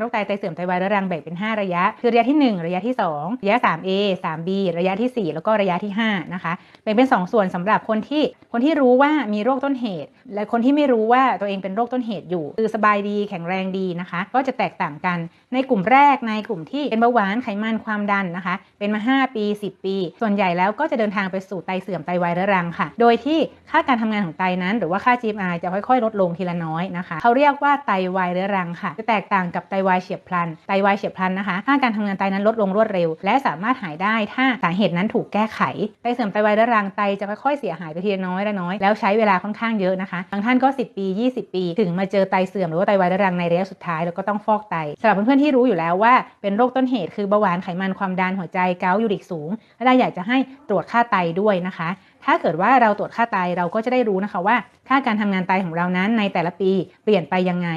โรคไตไตเสื่อมไตวายเรื้อรังแบ่งเป็น 5 ระยะ คือระยะที่ 1 ระยะที่ 2 ระยะ 3A 3B ระยะทีสี่4 แล้วก็ระยะที่ 5 นะคะ แบ่งเป็น 2 ส่วนสำหรับคนที่คนที่รู้ว่ามีโรคต้นเหตุ และคนที่ไม่รู้ว่าตัวเองเป็นโรคต้นเหตุอยู่ คือสบายดีแข็งแรงดีนะคะ ก็จะแตกต่างกันในกลุ่มแรกในกลุ่มที่เป็นเบาหวานไขมันความดันนะคะ เป็นมา 5 ปี 10 ปี ส่วนใหญ่แล้วก็จะเดินทางไปสู่ไตเสื่อมไตวายเรื้อรังค่ะ โดยที่ค่าการทำงานของไตนั้น หรือว่าค่า GMI จะค่อยๆ ลดลงทีละน้อยนะคะ เขาเรียกว่าไตวายเรื้อรังค่ะ จะแตกต่างกับไตวายเฉียบพลัน ไตวายเฉียบพลันนะคะค่าการทำงานไตนั้นลดลงรวดเร็ว และสามารถหายได้ถ้าสาเหตุนั้นถูกแก้ไข ไตเสื่อมไตวายเรื้อรังไตจะค่อยๆเสียหายไปทีละน้อยละน้อย แล้วใช้เวลาค่อนข้างเยอะนะคะ บางท่านก็ 10 ปี 20 ปี ถึงมาเจอไตเสื่อมหรือว่าไตวายเรื้อรังในระยะสุดท้ายแล้วก็ต้องฟอกไตสำหรับเพื่อนๆที่รู้อยู่แล้วว่าเป็นโรคต้นเหตุคือเบาหวานไขมันความดันหัวใจเกาต์ยูริกสูงและเราอยากจะให้ตรวจค่าไตด้วยนะคะ ถ้าเกิดว่าเราตรวจค่าไตเราก็จะได้รู้นะคะว่า ค่าการทำงานไตของเรานั้นในแต่ละปีเปลี่ยนไปยังไง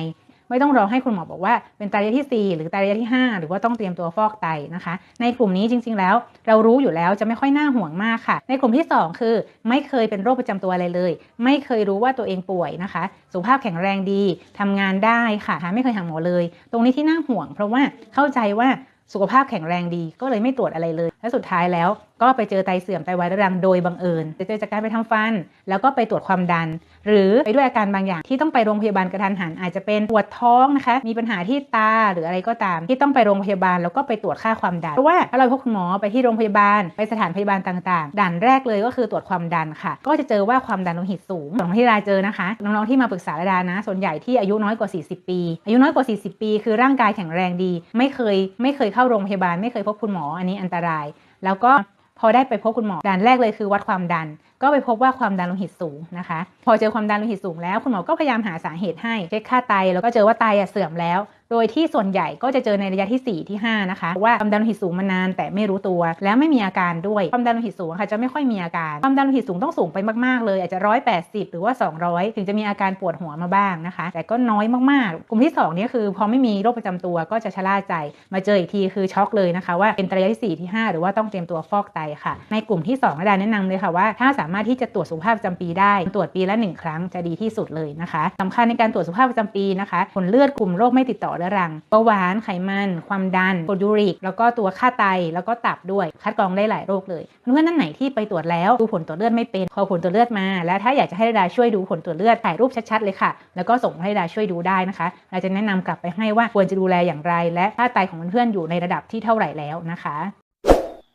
ไม่ต้องรอให้คุณหมอบอกว่าเป็นไตระยะที่ 4 หรือไตระยะที่ 5 หรือว่าต้องเตรียมตัวฟอกไตนะคะ ในกลุ่มนี้จริง ๆ แล้ว เรารู้อยู่แล้วจะไม่ค่อยน่าห่วงมากค่ะ ในกลุ่มที่ 2 คือ ไม่เคยเป็นโรคประจำตัวอะไรเลย ไม่เคยรู้ว่าตัวเองป่วยนะคะ สุขภาพแข็งแรงดีทำงานได้ค่ะไม่เคยหาหมอเลย ตรงนี้ที่น่าห่วง เพราะว่าเข้าใจว่าสุขภาพแข็งแรงดีก็เลยไม่ตรวจอะไรเลย และสุดท้ายแล้วก็ไปเจอไตเสื่อมไตวายเรื้อรังโดยบังเอิญจะเจอจากการไปทำฟัน แล้วก็ไปตรวจความดัน หรือไปด้วยอาการบางอย่างที่ต้องไปโรงพยาบาลกระทันหัน อาจจะเป็นปวดท้องนะคะ มีปัญหาที่ตาหรืออะไรก็ตาม ที่ต้องไปโรงพยาบาลแล้วก็ไปตรวจค่าความดันเพราะว่าถ้าเราพบคุณหมอไปที่โรงพยาบาลไปสถานพยาบาลต่างๆ ด่านแรกเลยก็คือตรวจความดันค่ะ ก็จะเจอว่าความดันโลหิตสูงของที่ราเจอนะคะน้องๆที่มาปรึกษาดานะ ส่วนใหญ่ที่อายุน้อยกว่า 40 ปี อายุน้อยกว่า 40 ปี คือร่างกายแข็งแรงดี ไม่เคยไม่เคยเข้าโรงพยาบาลไม่เคยพบคุณหมออันนี้อันตราย แล้วก็ พอได้ไปพบคุณหมอด่านแรกเลยคือวัดความดัน ก็ไปพบว่าความดันโลหิตสูงนะคะ พอเจอความดันโลหิตสูงแล้วคุณหมอก็พยายามหาสาเหตุให้เช็คค่าไตแล้วก็เจอว่าไตเสื่อมแล้ว โดยที่ส่วนใหญ่ก็จะเจอในระยะที่ 4 ที่ 5 นะคะ ว่าความดันโลหิตสูงมานานแต่ไม่รู้ตัว แล้วไม่มีอาการด้วยความดันโลหิตสูงค่ะจะไม่ค่อยมีอาการ ความดันโลหิตสูงต้องสูงไปมากๆเลยอาจจะ 180 หรือว่า 200 ถึงจะมีอาการปวดหัวมาบ้างนะคะ แต่ก็น้อยมากๆ กลุ่มที่2เนี่ยคือพอไม่มีโรคประจำตัวก็จะชะล่าใจ มาเจออีกทีคือช็อกเลยนะคะ ว่าเป็นระยะที่4ที่ 5 หรือว่าต้องเตรียมตัวฟอกไตค่ะ ในกลุ่มที่2อาจารย์แนะนำเลยค่ะว่าถ้าสามารถที่จะตรวจสุขภาพประจำปีได้ ตรวจปีละ 1 ครั้งจะดีที่สุดเลยนะคะสำคัญในการตรวจสุขภาพประจำปีนะคะ ผลเลือดกลุ่มโรคไม่ติดต่อเรื้อรังเบาหวานไขมันความดันกรดยูริก แล้วก็ตัวค่าไตแล้วก็ตับด้วย คัดกรองได้หลายโรคเลยเพื่อนๆท่านไหนที่ไปตรวจแล้วดูผลตรวจเลือดไม่เป็นขอผลตรวจเลือดมา แล้วถ้าอยากจะให้ดาช่วยดูผลตรวจเลือดถ่ายรูปชัดๆเลยค่ะ แล้วก็ส่งให้ดาช่วยดูได้นะคะเราจะแนะนำกลับไปให้ว่าควรจะดูแลอย่างไร และค่าไตของเพื่อนๆอยู่ในระดับที่เท่าไหร่แล้วนะคะ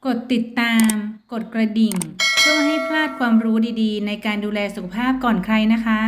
กดติดตาม กดกระดิ่ง เพื่อให้พลาดความรู้ดีๆ ในการดูแลสุขภาพก่อนใครนะคะ